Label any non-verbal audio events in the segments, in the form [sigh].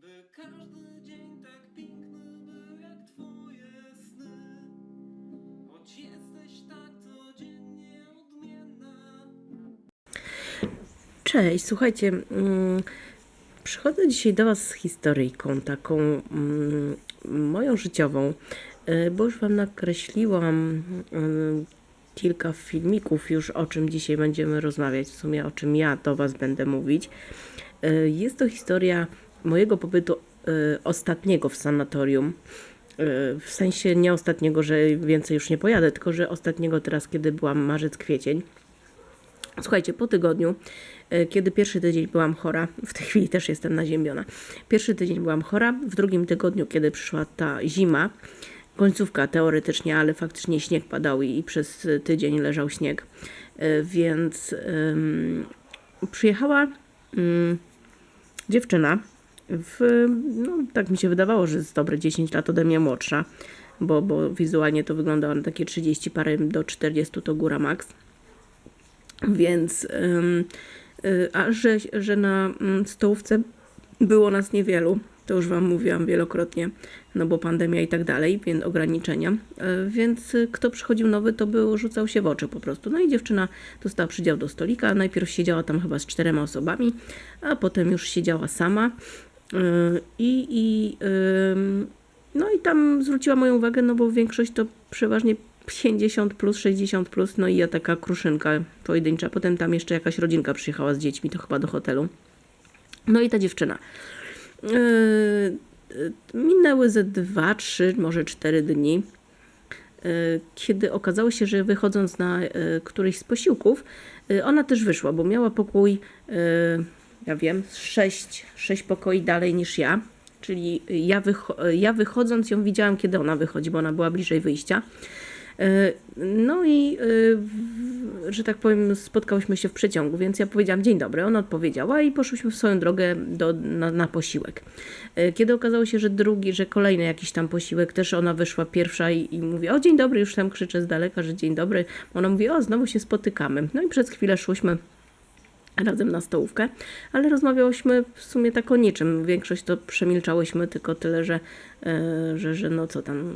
By każdy dzień tak piękny był jak twoje sny Choć jesteś tak codziennie odmienna Cześć, słuchajcie, mm, przychodzę dzisiaj do Was z historyjką taką mm, moją życiową, y, bo już Wam nakreśliłam mm, kilka filmików już o czym dzisiaj będziemy rozmawiać, w sumie o czym ja do Was będę mówić. Y, Jest to historia mojego pobytu y, ostatniego w sanatorium. Y, W sensie nie ostatniego, że więcej już nie pojadę, tylko że ostatniego teraz, kiedy byłam marzec, kwiecień. Słuchajcie, po tygodniu, e, kiedy pierwszy tydzień byłam chora, [laughs] w tej chwili też jestem naziemiona. Pierwszy tydzień byłam chora, w drugim tygodniu, kiedy przyszła ta zima, końcówka teoretycznie, ale faktycznie śnieg padał i, przez tydzień leżał śnieg, E, więc ym, przyjechała ym, dziewczyna, w, no, tak mi się wydawało, że jest dobre 10 lat ode mnie młodsza, bo, bo wizualnie to wyglądało na takie 30 parę do 40 to góra max. Więc, y, a że, że na mm, stołówce było nas niewielu, to już Wam mówiłam wielokrotnie, no bo pandemia i tak dalej, więc ograniczenia. Y, Więc kto przychodził nowy, to był, rzucał się w oczy po prostu. No i dziewczyna dostała przydział do stolika. Najpierw siedziała tam chyba z czterema osobami, a potem już siedziała sama. Y, I, i, no i tam zwróciła moją uwagę, no bo większość to przeważnie 50 plus, 60 plus, no i ja taka kruszynka pojedyncza. Potem tam jeszcze jakaś rodzinka przyjechała z dziećmi, to chyba do hotelu. No i ta dziewczyna. Yy, yy, minęły ze dwa, trzy, może cztery dni, kiedy okazało się, że wychodząc na któryś z posiłków, ona też wyszła, bo miała pokój, ja wiem, sześć, sześć pokoi dalej niż ja. Czyli ja, wycho- ja wychodząc ją widziałam, kiedy ona wychodzi, bo ona była bliżej wyjścia. E, No i, w- że tak powiem, spotkałyśmy się w przeciągu, więc ja powiedziałam dzień dobry, ona odpowiedziała i poszłyśmy w swoją drogę do, na, na posiłek. E, Kiedy okazało się, że drugi, że kolejny jakiś tam posiłek, też ona wyszła pierwsza i, i mówi, o dzień dobry, już tam krzyczę z daleka, że dzień dobry. Ona mówi, o znowu się spotykamy. No i przez chwilę szłyśmy razem na stołówkę, ale rozmawiałyśmy w sumie tak o niczym. Większość to przemilczałyśmy, tylko tyle, że, e, że, że no co tam,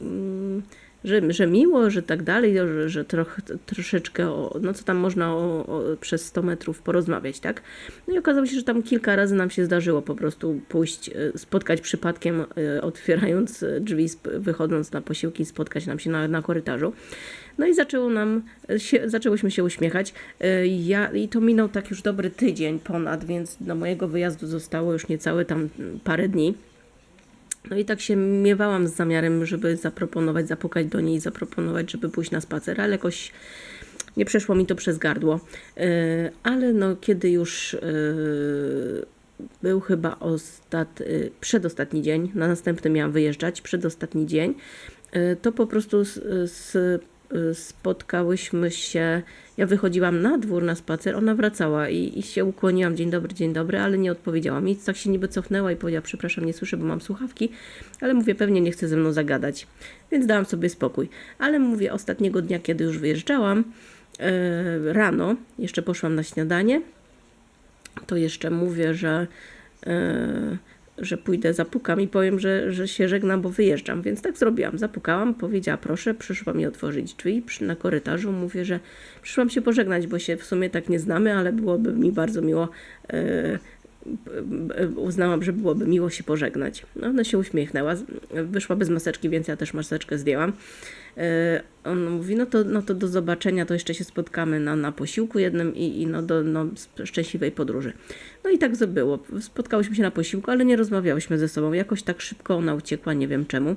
mm, że, że miło, że tak dalej, że, że troch, troszeczkę, o, no co tam można o, o, przez 100 metrów porozmawiać, tak? No i okazało się, że tam kilka razy nam się zdarzyło po prostu pójść, e, spotkać przypadkiem, e, otwierając drzwi, wychodząc na posiłki, spotkać nam się na, na korytarzu. No i zaczęło nam, się, zaczęłyśmy się uśmiechać. E, Ja, I to minął tak już dobry tydzień ponad, więc do mojego wyjazdu zostało już niecałe tam parę dni. No i tak się miewałam z zamiarem, żeby zaproponować, zapukać do niej, zaproponować, żeby pójść na spacer, ale jakoś nie przeszło mi to przez gardło. E, Ale no, kiedy już e, był chyba ostat... e, przedostatni dzień, na następny miałam wyjeżdżać, przedostatni dzień, to po prostu z, z, spotkałyśmy się. Ja wychodziłam na dwór na spacer, ona wracała i, i się ukłoniłam, dzień dobry, dzień dobry, ale nie odpowiedziała mi. Tak się niby cofnęła i powiedziała, przepraszam, nie słyszę, bo mam słuchawki, ale mówię, pewnie nie chce ze mną zagadać, więc dałam sobie spokój. Ale mówię, ostatniego dnia, kiedy już wyjeżdżałam, e, rano, jeszcze poszłam na śniadanie, to jeszcze mówię, że, e, że pójdę, zapukam i powiem, że, że się żegnam, bo wyjeżdżam. Więc tak zrobiłam. Zapukałam, powiedziała proszę, przyszła mi otworzyć drzwi na korytarzu. Mówię, że przyszłam się pożegnać, bo się w sumie tak nie znamy, ale byłoby mi bardzo miło. Uznałam, że byłoby miło się pożegnać. No, ona się uśmiechnęła, wyszła bez maseczki, więc ja też maseczkę zdjęłam. E, On mówi, no to, no to do zobaczenia, to jeszcze się spotkamy na, na posiłku jednym i, i no do no, szczęśliwej podróży. No i tak było. Spotkałyśmy się na posiłku, ale nie rozmawiałyśmy ze sobą. Jakoś tak szybko ona uciekła, nie wiem czemu.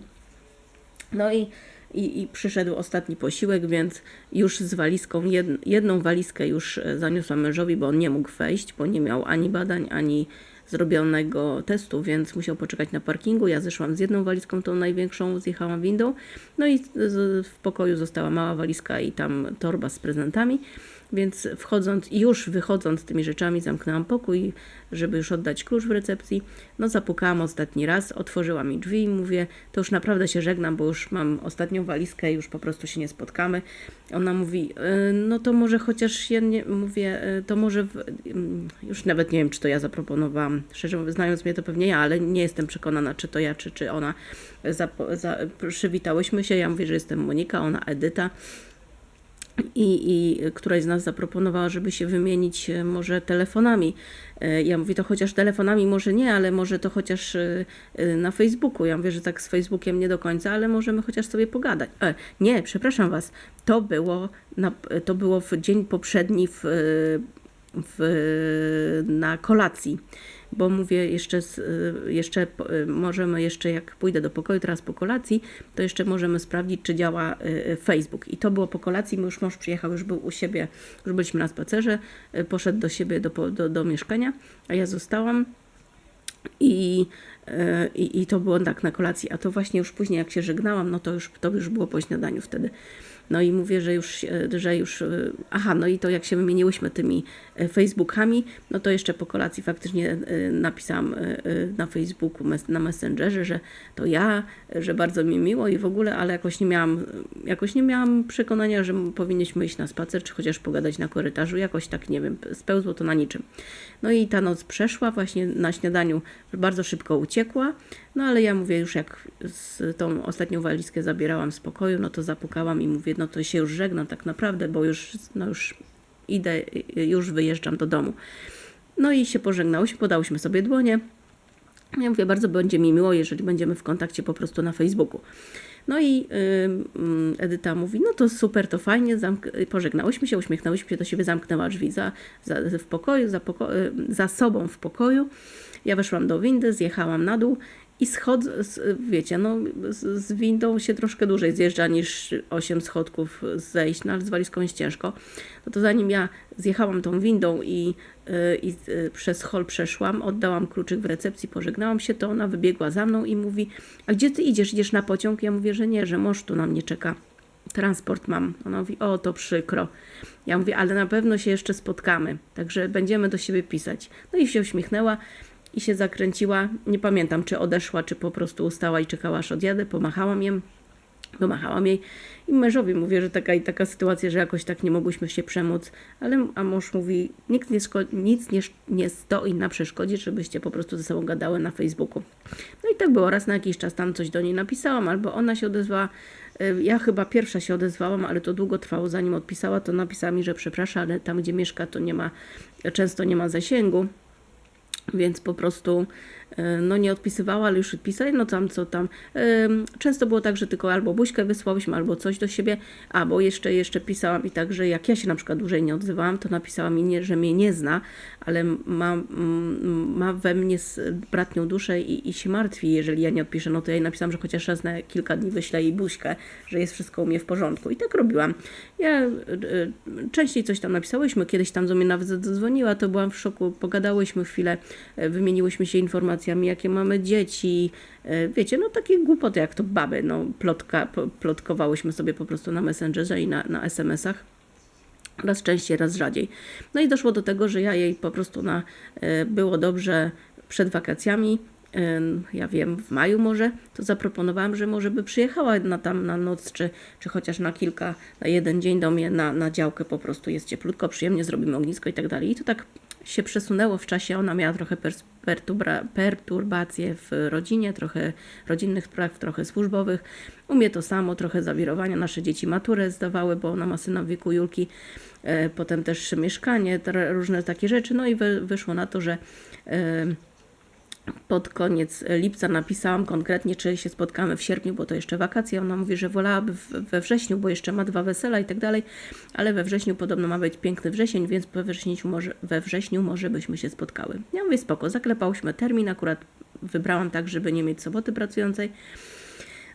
No i, i, i przyszedł ostatni posiłek, więc już z walizką, jed, jedną walizkę już e, zaniosłam mężowi, bo on nie mógł wejść, bo nie miał ani badań, ani zrobionego testu, więc musiał poczekać na parkingu. Ja zeszłam z jedną walizką, tą największą, zjechałam windą. No i w pokoju została mała walizka i tam torba z prezentami. Więc wchodząc, już wychodząc z tymi rzeczami, zamknęłam pokój, żeby już oddać klucz w recepcji. No zapukałam ostatni raz, otworzyła mi drzwi i mówię, to już naprawdę się żegnam, bo już mam ostatnią walizkę, już po prostu się nie spotkamy. Ona mówi, "E, no to może chociaż ja nie, mówię, "e, to może, w, mm, już nawet nie wiem, czy to ja zaproponowałam, szczerze mówiąc, znając mnie to pewnie ja, ale nie jestem przekonana, czy to ja, czy, czy ona. Zapo- za, przywitałyśmy się, ja mówię, że jestem Monika, ona Edyta i, i któraś z nas zaproponowała, żeby się wymienić e, może telefonami. E, Ja mówię, to chociaż telefonami może nie, ale może to chociaż e, na Facebooku. Ja mówię, że tak z Facebookiem nie do końca, ale możemy chociaż sobie pogadać. E, nie, przepraszam Was, to było, na, to było w dzień poprzedni w, w, na kolacji. Bo mówię, jeszcze, z, jeszcze po- możemy, jeszcze jak pójdę do pokoju teraz po kolacji, to jeszcze możemy sprawdzić, czy działa y, Facebook. I to było po kolacji, już mąż przyjechał, już był u siebie, już byliśmy na spacerze, y, poszedł do siebie do, do, do mieszkania, a ja zostałam. I, i, I to było tak na kolacji, a to właśnie już później, jak się żegnałam, no to już, to już było po śniadaniu wtedy. No i mówię, że już, e, że już, e, aha, no i to jak się wymieniłyśmy tymi e, Facebookami, no to jeszcze po kolacji faktycznie napisałam na Facebooku, na Messengerze, że to ja, że bardzo mi miło i w ogóle, ale jakoś nie miałam, jakoś nie miałam przekonania, że powinniśmy iść na spacer, czy chociaż pogadać na korytarzu, jakoś tak, nie wiem, spełzło to na niczym. No i ta noc przeszła właśnie na śniadaniu, bardzo szybko uciekła, no ale ja mówię już jak z tą ostatnią walizkę zabierałam z pokoju, no to zapukałam i mówię, no to się już żegnam tak naprawdę, bo już, no już idę, już wyjeżdżam do domu. No i się pożegnałyśmy, podałyśmy sobie dłonie. Ja mówię, bardzo będzie mi miło, jeżeli będziemy w kontakcie po prostu na Facebooku. No i ym, Edyta mówi, no to super, to fajnie, zamk- pożegnałyśmy się, uśmiechnęłyśmy się do siebie, zamknęła drzwi za, za, w pokoju, za, poko- za sobą w pokoju. Ja weszłam do windy, zjechałam na dół i schodzę, z- wiecie, no z, z windą się troszkę dłużej zjeżdża niż 8 schodków zejść, no ale z walizką jest ciężko. No to zanim ja zjechałam tą windą i, y, i y, przez hol przeszłam, oddałam kluczyk w recepcji, pożegnałam się, to ona wybiegła za mną i mówi, a gdzie ty idziesz? Idziesz na pociąg? Ja mówię, że nie, że mąż tu na mnie czeka. Transport mam. Ona mówi, o to przykro. Ja mówię, ale na pewno się jeszcze spotkamy, także będziemy do siebie pisać. No i się uśmiechnęła i się zakręciła. Nie pamiętam, czy odeszła, czy po prostu ustała i czekała, aż odjadę. Pomachałam jem. Pomachałam jej i mężowi mówię, że taka i taka sytuacja, że jakoś tak nie mogłyśmy się przemóc, ale a mąż mówi, nikt nie nic nie, nie stoi na przeszkodzie, żebyście po prostu ze sobą gadały na Facebooku. No i tak było, raz na jakiś czas tam coś do niej napisałam, albo ona się odezwała, ja chyba pierwsza się odezwałam, ale to długo trwało zanim odpisała, to napisała mi, że przeprasza, ale tam gdzie mieszka to nie ma, często nie ma zasięgu, więc po prostu no nie odpisywała, ale już odpisali, no tam co tam. Często było tak, że tylko albo buźkę wysłałyśmy, albo coś do siebie, albo jeszcze, jeszcze pisała mi tak, że jak ja się na przykład dłużej nie odzywałam, to napisała mi, nie, że mnie nie zna, ale ma, ma we mnie bratnią duszę i, i się martwi, jeżeli ja nie odpiszę, no to ja jej napisałam, że chociaż raz na kilka dni wyślę jej buźkę, że jest wszystko u mnie w porządku. I tak robiłam. Ja y, y, częściej coś tam napisałyśmy, kiedyś tam do mnie nawet zadzwoniła, to byłam w szoku, pogadałyśmy chwilę, e, wymieniłyśmy się informacjami, jakie mamy dzieci, e, wiecie, no takie głupoty jak to baby, no plotka, plotkowałyśmy sobie po prostu na Messengerze i na, na SMS-ach. Raz częściej, raz rzadziej. No i doszło do tego, że ja jej po prostu na e, było dobrze przed wakacjami, em, ja wiem, w maju może, to zaproponowałam, że może by przyjechała na tam na noc, czy, czy chociaż na kilka, na jeden dzień do mnie na, na działkę po prostu jest cieplutko, przyjemnie, zrobimy ognisko i tak dalej. I to tak się przesunęło w czasie, ona miała trochę pers- perturbra- perturbacje w rodzinie, trochę rodzinnych spraw, trochę służbowych. U mnie to samo, trochę zawirowania. Nasze dzieci maturę zdawały, bo ona ma syna w wieku Julki. E, potem też mieszkanie, różne takie rzeczy. No i wy, wyszło na to, że e, pod koniec lipca napisałam konkretnie, czy się spotkamy w sierpniu, bo to jeszcze wakacje. Ona mówi, że wolałaby we wrześniu, bo jeszcze ma dwa wesela i tak dalej, ale we wrześniu podobno ma być piękny wrzesień, więc we wrześniu może, we wrześniu może byśmy się spotkały. Ja mówię, spoko, zaklepałyśmy termin, akurat wybrałam tak, żeby nie mieć soboty pracującej.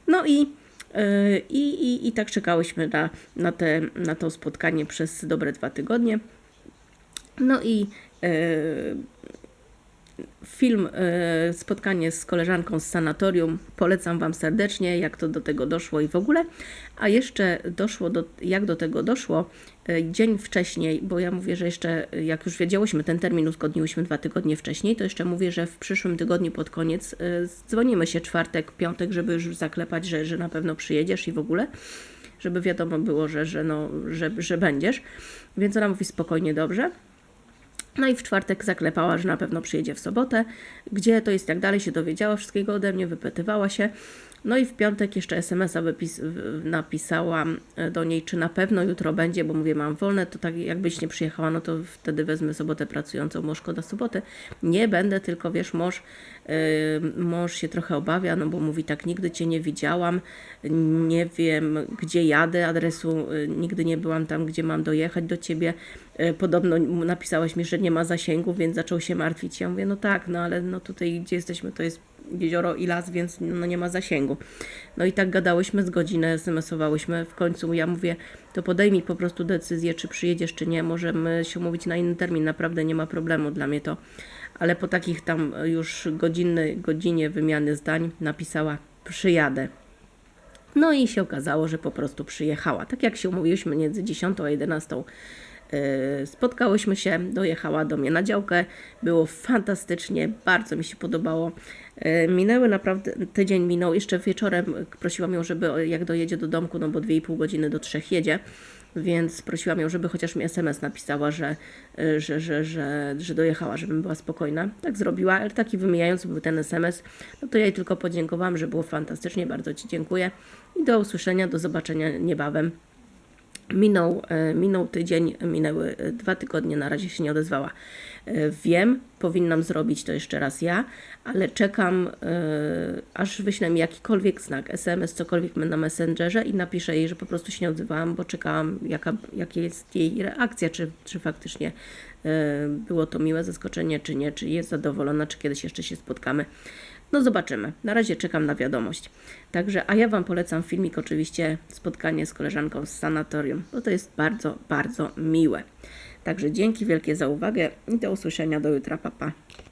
No i, yy, i, i, i tak czekałyśmy na, na, te, na to spotkanie przez dobre dwa tygodnie. No i yy, film, e, spotkanie z koleżanką z sanatorium. Polecam Wam serdecznie, jak to do tego doszło i w ogóle. A jeszcze doszło do, jak do tego doszło e, dzień wcześniej, bo ja mówię, że jeszcze e, jak już wiedziałyśmy, ten termin uzgodniłyśmy dwa tygodnie wcześniej, to jeszcze mówię, że w przyszłym tygodniu pod koniec dzwonimy się czwartek, piątek, żeby już zaklepać, że, że na pewno przyjedziesz i w ogóle żeby wiadomo było, że, że, no, że, że będziesz. Więc ona mówi spokojnie, dobrze. No i w czwartek zaklepała, że na pewno przyjedzie w sobotę. Gdzie to jest, jak dalej się dowiedziała wszystkiego ode mnie, wypytywała się. No i w piątek jeszcze SMS-a napisałam e, do niej, czy na pewno jutro będzie, bo mówię, mam wolne, to tak jakbyś nie przyjechała, no to wtedy wezmę sobotę pracującą, bo szkoda soboty. Nie będę, tylko wiesz, mąż, yy, mąż się trochę obawia, no bo mówi tak, nigdy Cię nie widziałam, nie wiem, gdzie jadę, adresu y, nigdy nie byłam tam, gdzie mam dojechać do Ciebie. Y, Podobno napisałeś mi, że nie ma zasięgu, więc zaczął się martwić. Ja mówię, no tak, no ale no tutaj, gdzie jesteśmy, to jest jezioro i las, więc no nie ma zasięgu. No i tak gadałyśmy z godzinę, SMS-owałyśmy. W końcu ja mówię, to podejmij po prostu decyzję, czy przyjedziesz, czy nie. Możemy się umówić na inny termin, naprawdę nie ma problemu dla mnie to. Ale po takich tam już godzinny, godzinie wymiany zdań napisała, przyjadę. No i się okazało, że po prostu przyjechała. Tak jak się umówiłyśmy między 10 a 11 yy, spotkałyśmy się, dojechała do mnie na działkę. Było fantastycznie, bardzo mi się podobało. Yy, Minęły naprawdę, tydzień minął, jeszcze wieczorem prosiłam ją, żeby jak dojedzie do domku, no bo 2,5 godziny do 3 jedzie, więc prosiłam ją, żeby chociaż mi SMS napisała, że, yy, że, że, że, że dojechała, żebym była spokojna. Tak zrobiła, ale taki wymijający był ten SMS. No to ja jej tylko podziękowałam, że było fantastycznie, bardzo Ci dziękuję i do usłyszenia, do zobaczenia niebawem. Minął, e, minął tydzień, minęły e, dwa tygodnie, na razie się nie odezwała. E, Wiem, powinnam zrobić to jeszcze raz ja, ale czekam, aż wyślę mi jakikolwiek znak, SMS, cokolwiek na Messengerze i napiszę jej, że po prostu się nie odzywałam, bo czekałam, jaka, jaka jest jej reakcja, czy, czy faktycznie było to miłe zaskoczenie, czy nie, czy jest zadowolona, czy kiedyś jeszcze się spotkamy. No zobaczymy. Na razie czekam na wiadomość. Także, a ja Wam polecam filmik oczywiście spotkanie z koleżanką z sanatorium, bo to jest bardzo, bardzo miłe. Także dzięki wielkie za uwagę i do usłyszenia do jutra, papa. Pa.